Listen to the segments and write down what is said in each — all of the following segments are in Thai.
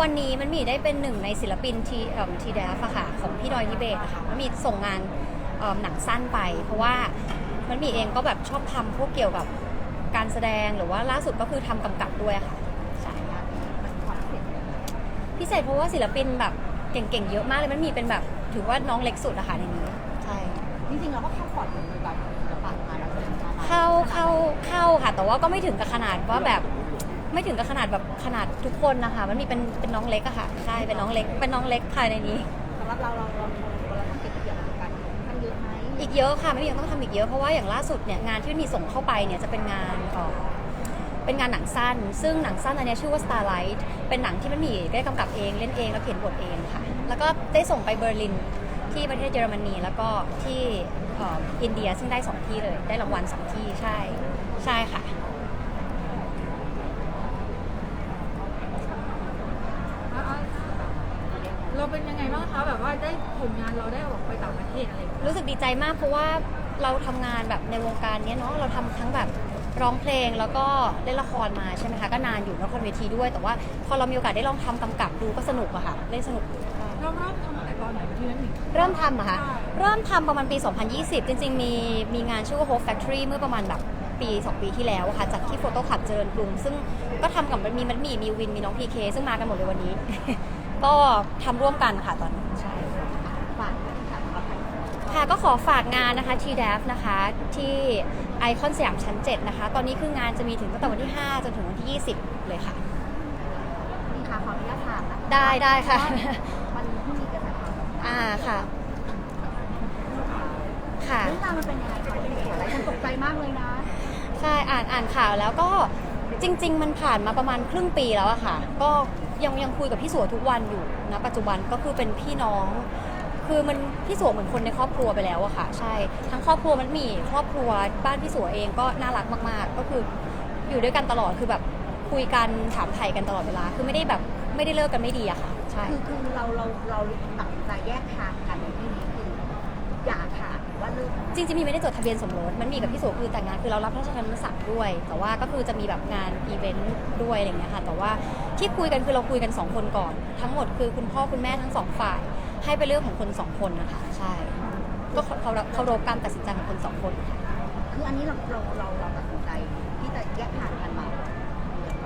วันนี้มันมีได้เป็นหนึ่งในศิลปินทีเอ่อทีแดฟอะค่ะของพี่ดอยทิเบตอะค่ะมันมีส่งงานเอิ่มหนังสั้นไป เพราะว่ามันมีเองก็แบบชอบทำพวกเกี่ยวกับการแสดงหรือว่าล่าสุดก็คือทำกำกับด้วยอะค่ะใช่ค่ะมันความพิเศษพิเศษเพราะว่าศิลปินแบบเก่งๆ เยอะมากเลยมันมีเป็นแบบถือว่าน้องเล็กสุดอะค่ะในนี้ ใช่จริงๆเราก็เข้าก่อนเลยแบบศิลปะมาแล้วใช่ไหมคะเข้าเข้าเข้าค่ะ แต่ว่าก็ไม่ถึงกับขนาดว่าแบบ ไม่ถึงกับขนาดแบบขนาดทุกคนนะคะ มันมีเป็นเป็นน้องเล็กอะค่ะใช่เป็นน้องเล็กเป็นน้องเล็กค่ะในนี้ สำหรับเราเราเราเราทำเก็บเกี่ยวกับการท่านเยอะไหมอีกเยอะค่ะไม่ยังต้องทำอีกเยอะเพราะว่าอย่างล่าสุดเนี่ยงานที่มีส่งเข้าไปเนี่ยจะเป็นงานเอ่อเป็นงานหนังสั้น ซึ่งหนังสั้นอันเนี้ยชื่อว่า Starlight เป็นหนังที่มันมีได้กำกับเองเล่นเองแล้วเขียนบทเองค่ะ แล้วก็ได้ส่งไปเบอร์ลินที่ประเทศเยอรมนีแล้วก็ที่เอ่ออินเดียซึ่งได้สองที่เลยได้รางวัลสองที่ใช่ใช่ค่ะ เราเป็นยังไงบ้างคะแบบว่าได้ผลงานเราได้ออกไปต่างประเทศอะไรอย่างเงี้ยรู้สึกดีใจมากเพราะว่าเราทำงานแบบในวงการเนี้ยเนาะเราทำทั้งแบบร้องเพลงแล้วก็เล่นละครมาใช่ไหมคะก็นานอยู่ละครเวทีด้วย แต่ว่าพอเรามีโอกาสได้ลองทำกำกับดูก็สนุกอะค่ะเล่นสนุกใช่เราเริ่มทำตั้งแต่ตอนไหนที่นั่นหนิเริ่มทำอะค่ะเริ่มทำประมาณปี 2020 จริง ๆ มีมีงานชื่อว่า Hope Factory เมื่อประมาณแบบปี 2 ปีที่แล้วอะค่ะจัดที่โฟโต้คลับเจริญกรุง ซึ่งก็ทำกับมันมีมันมีมีวินมีน้องพีเคซึ่งมากันหมดเลยวันนี้ ก็ทำร่วมกันค่ะตอนนั้นใช่ฝากค่ะสำหรับใครค่ะก็ขอฝากงานนะคะ TDF นะคะที่ไอคอนสยามชั้น 7 นะคะ ตอนนี้คืองานจะมีถึงตั้งแต่วันที่ 5 จนถึงวันที่ 20 เลยค่ะ นี่ค่ะขออนุญาตถามนะคะได้ได้ค่ะ มันเพิ่งมีกระแสข่าวอ่าค่ะ ค่ะ เรื่องราวมันเป็นยังไงคะเป็นอะไรฉันตกใจมากเลยนะ ใช่อ่านอ่านข่าวแล้วก็จริง ๆ มันผ่านมาประมาณครึ่งปีแล้วอะค่ะ ก็ ยังยังคุยกับพี่สัวทุกวันอยู่นะปัจจุบันก็คือเป็นพี่น้อง คือมันพี่สัวเหมือนคนในครอบครัวไปแล้วอะค่ะ ใช่ ทั้งครอบครัวมันมีครอบครัวบ้านพี่สัวเองก็น่ารักมาก ๆ ก็คืออยู่ด้วยกันตลอดคือแบบคุยกันถามไถ่กันตลอดเวลา คือไม่ได้แบบไม่ได้เลิกกันไม่ดีอะค่ะ ใช่ คือคือเราเราเราตัดสินใจแยกทางกันในที่นี้คืออย่าขาดหรือ ว่าเลิกจริงๆมีไม่ได้จดทะเบียนสมรสมันมีกับพี่โสคือแต่งงานคือเรารับราชการศักดิ์ด้วย แต่ว่าก็คือจะมีแบบงานอีเวนต์ด้วยอะไรอย่างเงี้ยค่ะแต่ว่าที่คุยกันคือเราคุยกันสองคนก่อน ทั้งหมดคือคุณพ่อคุณแม่ทั้งสองฝ่าย ให้เป็นเรื่องของคนสองคนนะคะใช่ก็เขาเขาเคารพการตัดสินใจของคนสองคนค่ะคืออันนี้เราเราเราเราตัดสินใจที่จะแยกทางกันมา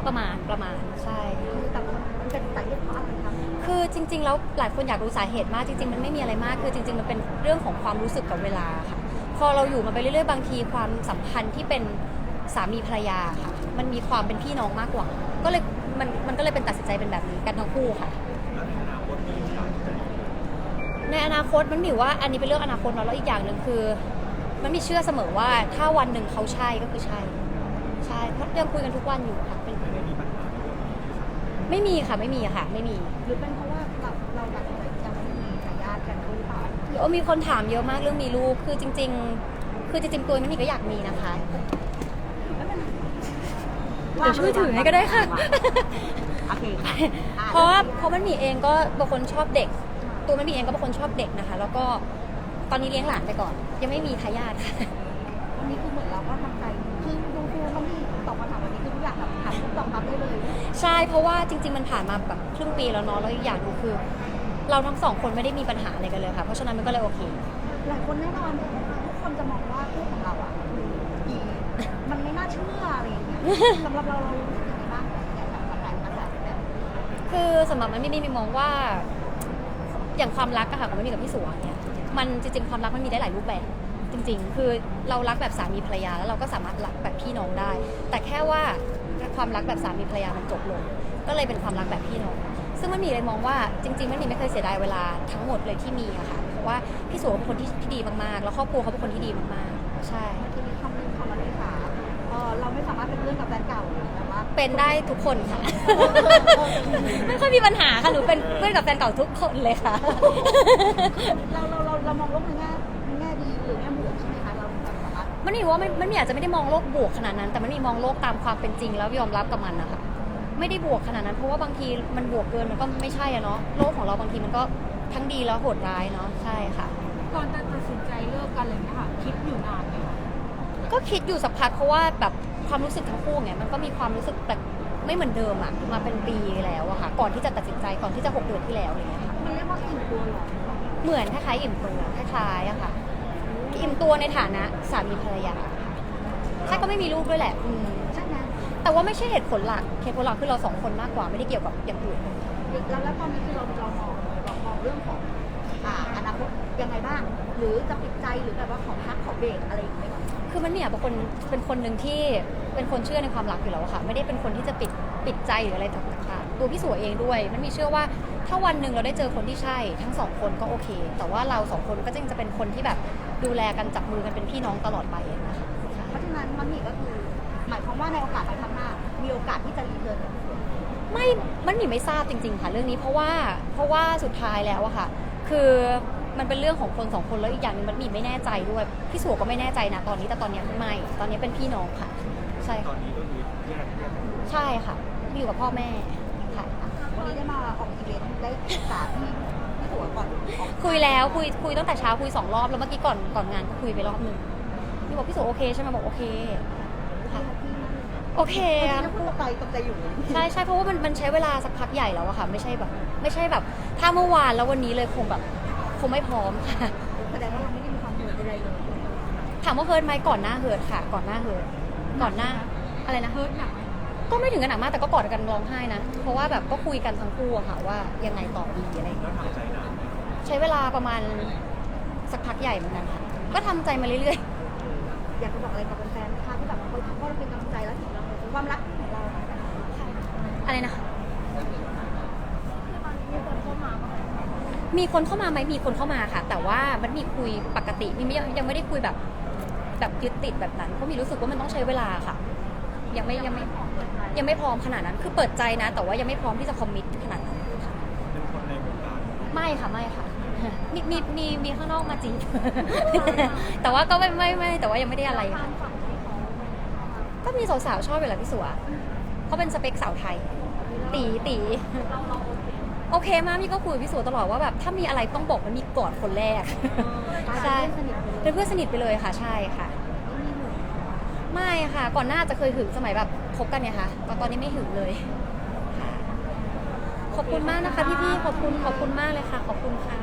ประมาณประมาณใช่คือแต่มันเป็นสาเหตุเพราะอะไรคะ คือจริง ๆ แล้วหลายคนอยากรู้สาเหตุมากจริง ๆ มันไม่มีอะไรมาก คือจริง ๆ มันเป็นเรื่องของความรู้สึกกับเวลาค่ะ พอเราอยู่มาไปเรื่อยๆ บางทีความสัมพันธ์ที่เป็นสามีภรรยาค่ะ มันมีความเป็นพี่น้องมากกว่า ก็เลยมันมันก็เลยเป็นตัดสินใจเป็นแบบนี้กันทั้งคู่ค่ะ ในอนาคตมันมีว่าอันนี้เป็นเรื่องอนาคตเนาะแล้วอีกอย่างหนึ่งคือ มันมีเชื่อเสมอว่าถ้าวันหนึ่งเขาใช่ก็คือใช่ ใช่เพราะยังคุยกันทุกวันอยู่ค่ะเป็น ไม่มีค่ะไม่มีค่ะ ไม่มีหรือเป็นเพราะว่าเราเราตัดสินใจจะไม่มีทายาทกันหรือเปล่าหรือว่ามีคนถามเยอะมากเรื่องมีลูกคือจริง ๆ คือจริงๆตัวมันนี่ก็อยากมีนะคะเดี๋ยวช่วยถือให้ก็ได้ค่ะ โอเคค่ะเพราะว่าเพราะมันมีเองก็บางคนชอบเด็ก ตัวมันมีเองก็บางคนชอบเด็กนะคะ แล้วก็ตอนนี้เลี้ยงหลานไปก่อน ยังไม่มีทายาทค่ะวันนี้คือเหมือนเราก็ทำใจ ใช่เพราะว่าจริง ๆ มันผ่านมาแบบครึ่งปีแล้วเนาะแล้วอีกอย่างหนึงคือ เราทั้งสองคนไม่ได้มีปัญหาอะไรกันเลยค่ะเพราะฉะนั้นมันก็เลยโอเค หลายคนแน่นอนทุกคนจะมองว่าคู่ของเราอะคือดีมันไม่น่าเชื่ออะไรอย่างเงี้ยสำหรับเราเรารู้สึกยังไงบ้างเนี่ยแบบกระแสกระแสแบบคือสำหรับมันไม่ได้มีมองว่า อย่างความรักอะค่ะของมันมีกับพี่สัวเนี่ยมันจริงๆความรักมันมีได้หลายรูปแบบ จริง ๆ คือเรารักแบบสามีภรรยาแล้วเราก็สามารถรักแบบพี่น้องได้ แต่แค่ว่า ความรักแบบสามีภรรยามันจบลง ก็เลยเป็นความรักแบบพี่น้องซึ่งมันมีเลยมองว่าจริงๆมันมีไม่เคยเสียดายเวลาทั้งหมดเลยที่มีอะค่ะเพราะว่าพี่สัวเป็นคนที่ที่ดีมากๆ แล้วครอบครัวเขาเป็นคนที่ดีมากๆ ใช่ทีนี้คำนึงคำมันเลยค่ะเออเราไม่สามารถเป็นเพื่อนกับแฟนเก่าแต่ว่าเป็นได้ทุกคนค่ะไม่ค่อยมีปัญหาค่ะหนูเป็นเพื่อนกับแฟนเก่าทุกคนเลยค่ะ เราเราเราเรามองโลกในแง่ มารถมันมีว่ามันมันมีอาจจะไม่ได้มองโลกบวกขนาดนั้น แต่มันมีมองโลกตามความเป็นจริงแล้วยอมรับกับมันนะคะไม่ได้บวกขนาดนั้นเพราะว่าบางทีมันบวกเกินมันก็ไม่ใช่อะเนาะโลกของเราบางทีมันก็ทั้งดีแล้วโหดร้ายเนาะใช่ค่ะก่อนจะตัดสินใจเลิกกันอะไรอย่างเลยค่ะคิดอยู่นานไหมคะก็คิดอยู่สักพักเพราะว่าแบบความรู้สึกทั้งคู่เนี่ยมันก็มีความรู้สึกแไม่เหมือนเดิมอะมาเป็นปีแล้วอะค่ะ ก่อนที่จะตัดสินใจก่อนที่จะหกเดือนที่แล้วอะไรเงี้ยค่ะมันเรียกว่าอิ่มตัวเหรอเหมือนคล้ายๆอิ่มตัวคล้ายๆอะค่ะ อิ่มตัวในฐานะสามีภรรยาค่ะใช่ก็ไม่มีลูกด้วยแหละอืมใช่ไหมแต่ว่าไม่ใช่เหตุผลหลักเหตุผลหลักคือเราสองคนมากกว่าไม่ได้เกี่ยวกับอย่างอื่น แล้วแล้วตอนนี้คือเราเรามองเรามองเรื่องของอ่าอนาคตยังไงบ้าง หรือจะปิดใจหรือแบบว่าขอพักขอเบรกอะไรอย่างเงี้ยคือมันเนี่ยเป็นคนเป็นคนหนึ่งที่เป็นคนเชื่อในความรักอยู่แล้วอะค่ะ ไม่ได้เป็นคนที่จะปิดปิดใจหรืออะไรต่างๆตัวพี่สัวเองด้วย มันมีเชื่อว่าถ้าวันหนึ่งเราได้เจอคนที่ใช่ ทั้งสองคนก็โอเค แต่ว่าเราสองคนก็ยังจะเป็นคนที่แบบ ดูแลกันจับมือกันเป็นพี่น้องตลอดไปอะนะคะ เพราะฉะนั้นมันมีก็คือ หมายความว่าในโอกาสภายข้างหน้า มีโอกาสที่จะรีเทิร์นไม่มันหนีไม่ทราบจริง ๆ ค่ะเรื่องนี้เพราะว่าเพราะว่าสุดท้ายแล้วอะค่ะ คือมันเป็นเรื่องของคนสองคนแล้วอีกอย่างหนึงมันหนีไม่แน่ใจด้วยพี่สัวก็ไม่แน่ใจนะตอนนี้แต่ตอนเนี้ยไม่ ตอนนี้เป็นพี่น้องค่ะ ใช่ตอค่ะนนี้ก็คือแยกแยกใช่ค่ะมีอยู่กับพ่อแม่ค่ะ วันนี้ได้มาออกอีเวนต์ได้ปรึกษาพี่พี่ ตัวก่อนออกคุยแล้วคุยคุยตั้งแต่เช้าคุยสองรอบแล้วเมื่อกี้ก่อนก่อนงานก็คุยไปรอบหนึ่งพี่บอกพี่สัวโอเคใช่ไหมบอกโอเคค่ะโอเคพี่อะยังพูดตกใจตกใจอยู่เลยใช่ใช่เพราะว่ามันมันใช้เวลาสักพักใหญ่แล้วอะค่ะไม่ใช่แบบ ไม่ใช่แบบ ถ้าเมื่อวานแล้ววันนี้เลยคงแบบคงไม่พร้อมค่ะ แสดงว่าเราไม่ได้มีความเหื่อยอะไรเลยถามว่าเฮิร์ตไหมก่อนหน้าเฮิร์ตค่ะ ก่อนหน้าเฮิร์ตก่อนหน้าอะไรนะเฮิร์ตหนักไหม ก็ไม่ถึงกับหนักมากแต่ก็กอดกันร้องไห้นะ เพราะว่าแบบก็คุยกันทั้งคู่อะค่ะว่ายังไงต่อดีอะไรอย่างแล้เงี้วยทำใจนานไหมใช้เวลาประมาณสักพักใหญ่เหมือนกันค่ะก็ทำใจมาเรื่อยอยากจะบอกอะไรกับแฟนๆไหมคะที่แบบเขาเขาเป็นกำลังใจและถึงเราความรักของเราๆอะไรนะคะมีคนเข้ามาบ้างไหมมีคนเข้ามาไหมมีคนเข้ามาค่ะ แต่ว่ามันมีคุยปกติมีไม่ยังยังไม่ได้คุยแบบ แบบยึดติดแบบนั้นเพราะมีรู้สึกว่ามันต้องใช้เวลาค่ะ ยังไม่ยังไม่ยังไม่พร้อมขนาดนั้น คือเปิดใจนะ แต่ว่ายังไม่พร้อมที่จะคอมมิตขนาดนั้นค่ะเป็นคนในวงการไม่ค่ะไม่ค่ะ มีมีมีมีข้างนอกมาจริงแต่ว่าก็ไม่ไม่ไม่แต่ว่ายังไม่ได้อะไรค่ะก็มีสาวๆชอบอยู่แหละพี่สัวเขาเป็นสเปคสาวไทย ตีตีโอเคมากพี่ก็คุยกับพี่สัวตลอดว่าแบบถ้ามีอะไรต้องบอกมันมีก่อนคนแรกใช่สนิทเลยเป็นเพื่อนสนิทไปเลยค่ะ ใช่ค่ะ ไม่ค่ะ ก่อนหน้าจะเคยหึงสมัยแบบคบกันเนี่ยค่ะตอนตอนนี้ไม่หึงเลยค่ะขอบคุณมากนะคะพี่ๆขอบคุณขอบคุณมากเลยค่ะ ขอบคุณค่ะ